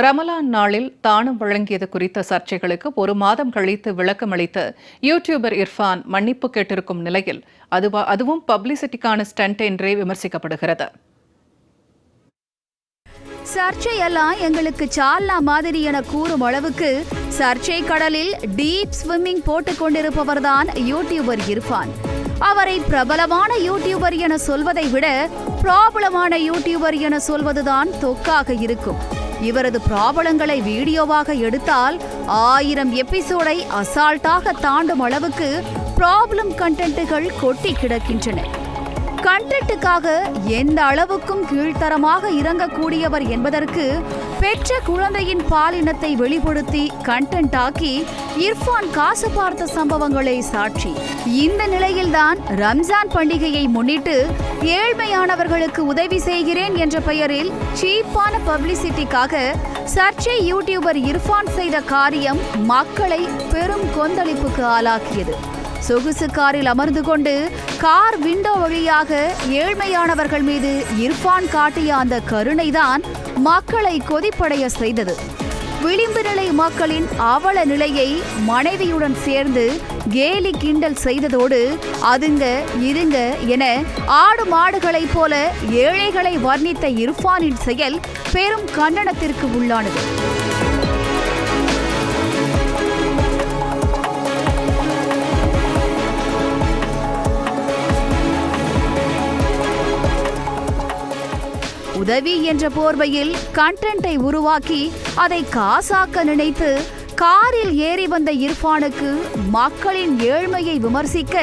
ரமலான் நாளில் தானம் வழங்கியது குறித்த சர்ச்சைகளுக்கு ஒரு மாதம் கழித்து விளக்கமளித்த யூடியூபர் இர்ஃபான் மன்னிப்பு கேட்டிருக்கும் நிலையில் அதுவா அதுவும் பப்ளிசிட்டிக்கான ஸ்டண்ட் என்றே விமர்சிக்கப்படுகிறது. சர்ச்சையெல்லாம் எங்களுக்கு சால்னா மாதிரி என கூறும் அளவுக்கு சர்ச்சை கடலில் டீப் ஸ்விம்மிங் போட்டுக் கொண்டிருப்பவர்தான் யூடியூபர் இர்ஃபான். அவரை பிரபலமான யூடியூபர் என சொல்வதை விட ப்ராபலமான யூடியூபர் என சொல்வதுதான் தொக்காக இருக்கும். இவரது பிராபலங்களை வீடியோவாக எடுத்தால் ஆயிரம் எபிசோடை அசால்ட்டாக தாண்டும் அளவுக்கு ப்ராப்ளம் கண்டென்ட்டுகள் கொட்டி கிடக்கின்றன. கண்டென்ட்டுக்காக எந்த அளவுக்கும் கீழ்த்தரமாக இறங்கக்கூடியவர் என்பதற்கு பெற்ற குழந்தையின் பாலினத்தை வெளிப்படுத்தி கண்டென்ட் ஆக்கி இர்ஃபான் காசு பார்த்த சம்பவங்களே சாட்சி. இந்த நிலையில்தான் ரம்ஜான் பண்டிகையை முன்னிட்டு ஏழ்மையானவர்களுக்கு உதவி செய்கிறேன் என்ற பெயரில் சீப்பான பப்ளிசிட்டிக்காக சர்ச்சை யூடியூபர் இர்ஃபான் செய்த காரியம் மக்களை பெரும் கொந்தளிப்புக்கு ஆளாக்கியது. சொகுசு காரில் அமர்ந்து கொண்டு கார் விண்டோ வழியாக ஏழ்மையானவர்கள் மீது இர்ஃபான் காட்டிய அந்த கருணைதான் மக்களை கொதிப்படைய செய்தது. விளிம்பு நிலை மக்களின் அவல நிலையை மனைவியுடன் சேர்ந்து கேலி கிண்டல் செய்ததோடு அதுங்க இருங்க என ஆடு மாடுகளைப் போல ஏழைகளை வர்ணித்த இர்ஃபானின் செயல் பெரும் கண்டனத்திற்கு உள்ளானது. உதவி என்ற போர்வையில் கண்டென்ட்டை உருவாக்கி அதை காசாக்க நினைத்து காரில் ஏறி வந்த இர்ஃபானுக்கு மக்களின் ஏழ்மையை விமர்சிக்க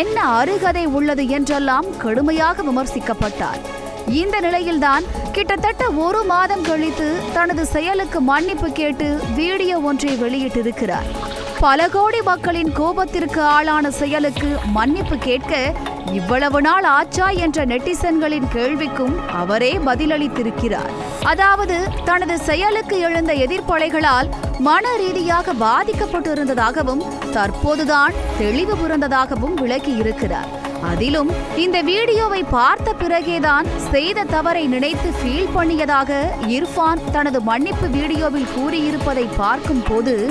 என்ன அருகதை உள்ளது என்றெல்லாம் கடுமையாக விமர்சிக்கப்பட்டார். இந்த நிலையில்தான் கிட்டத்தட்ட ஒரு மாதம் கழித்து தனது செயலுக்கு மன்னிப்பு கேட்டு வீடியோ ஒன்றை வெளியிட்டிருக்கிறார். பல கோடி மக்களின் கோபத்திற்கு ஆளான செயலுக்கு மன்னிப்பு கேட்க இவ்வளவு நாள் ஆச்சா என்ற நெட்டிசன்களின் கேள்விக்கும் அவரே பதிலளித்திருக்கிறார். அதாவது தனது செயலுக்கு எழுந்த எதிர்ப்பலைகளால் மன ரீதியாக பாதிக்கப்பட்டிருந்ததாகவும் தற்போதுதான் தெளிவு புரிந்ததாகவும் விளக்கி இருக்கிறார். அதிலும் இந்த வீடியோவை பார்த்த பிறகேதான் செய்த தவறை நினைத்து ஃபீல் பண்ணியதாக இர்ஃபான் தனது மன்னிப்பு வீடியோவில் கூறியிருப்பதை பார்க்கும் போது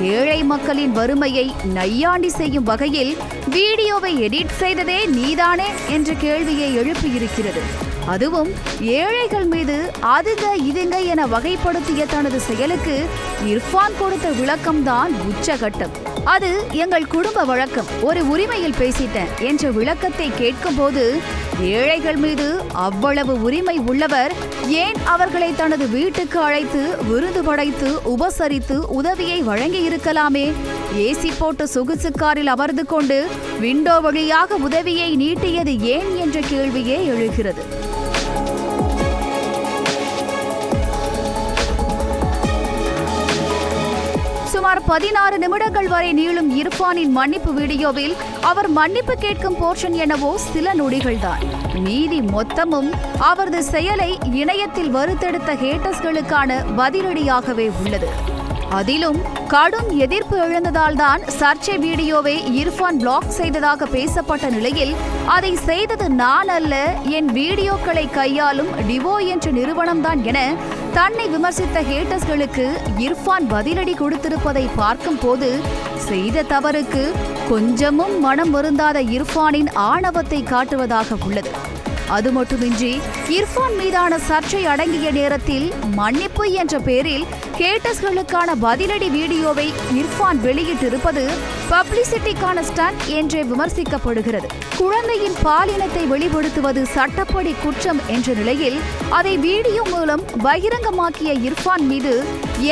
ஏழை மக்களின் வறுமையை நையாண்டி செய்யும் வகையில் வீடியோவை எடிட் செய்ததே நீதானே என்ற கேள்வியை எழுப்பியிருக்கிறது. அதுவும் ஏழைகள் மீது அதுங்க இதுங்க என வகைப்படுத்திய தனது செயலுக்கு இர்ஃபான் கொடுத்த விளக்கம்தான் உச்சகட்டம். அது எங்கள் குடும்ப வழக்கம். ஒரு உரிமையில் பேசிட்டேன் என்ற விளக்கத்தை கேட்கும்போது ஏழைகள் மீது அவ்வளவு உரிமை உள்ளவர் ஏன் அவர்களை தனது வீட்டுக்கு அழைத்து விருது படைத்து உபசரித்து உதவியை வழங்கி இருக்கலாமே ஏசி போட்டு சொகுசு காரில் அமர்ந்து கொண்டு விண்டோ வழியாக உதவியை நீட்டியது ஏன் என்ற கேள்வியே எழுகிறது. சுமார் பதினாறு நிமிடங்கள் வரை நீளும் இர்ஃபானின் மன்னிப்பு வீடியோவில் அவர் மன்னிப்பு கேட்கும் போர்ஷன் என்னவோ சில நொடிகள் தான் மீதி மொத்தமும் அவரது செயலை இணையத்தில் வறுத்தெடுத்த ஹேட்டர்ஸ்களுக்கான பதிலடியாகவே உள்ளது. அதிலும் கடும் எதிர்ப்பு எழுந்ததால்தான் சர்ச்சை வீடியோவை இர்ஃபான் பிளாக் செய்ததாக பேசப்பட்ட நிலையில் அதை செய்தது நான் அல்ல என் வீடியோக்களை கையாளும் டிவோ என்ற நிறுவனம்தான் என தன்னை விமர்சித்த ஹேட்டர்ஸ்களுக்கு இர்ஃபான் பதிலடி கொடுத்திருப்பதை பார்க்கும் போது செய்த தவறுக்கு கொஞ்சமும் மனம் வருந்தாத இர்ஃபானின் ஆணவத்தை காட்டுவதாக உள்ளது. அது மட்டுமின்றி இர்ஃபான் மீதான சர்ச்சை அடங்கிய நேரத்தில் மன்னிப்பு என்ற பெயரில் கேட்டஸ்களுக்கான பதிலடி வீடியோவை இர்ஃபான் வெளியிட்டிருப்பது பப்ளிசிட்டிக்கான ஸ்டண்ட் என்றே விமர்சிக்கப்படுகிறது. குழந்தையின் பாலினத்தை வெளிப்படுத்துவது சட்டப்படி குற்றம் என்ற நிலையில் அதை வீடியோ மூலம் பகிரங்கமாக்கிய இர்ஃபான் மீது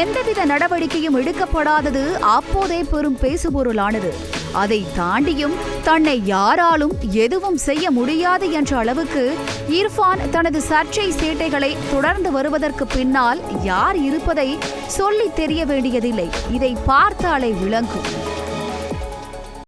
எந்தவித நடவடிக்கையும் எடுக்கப்படாதது அப்போதே பெரும் பேசுபொருளானது. அதை தாண்டியும் தன்னை யாராலும் எதுவும் செய்ய முடியாது என்ற அளவுக்கு இர்ஃபான் தனது சர்ச்சை சேட்டைகளை தொடர்ந்து வருவதற்கு பின்னால் யார் இருப்பதை சொல்லி தெரிய வேண்டியதில்லை. இதை பார்த்தாலே விளங்கும்.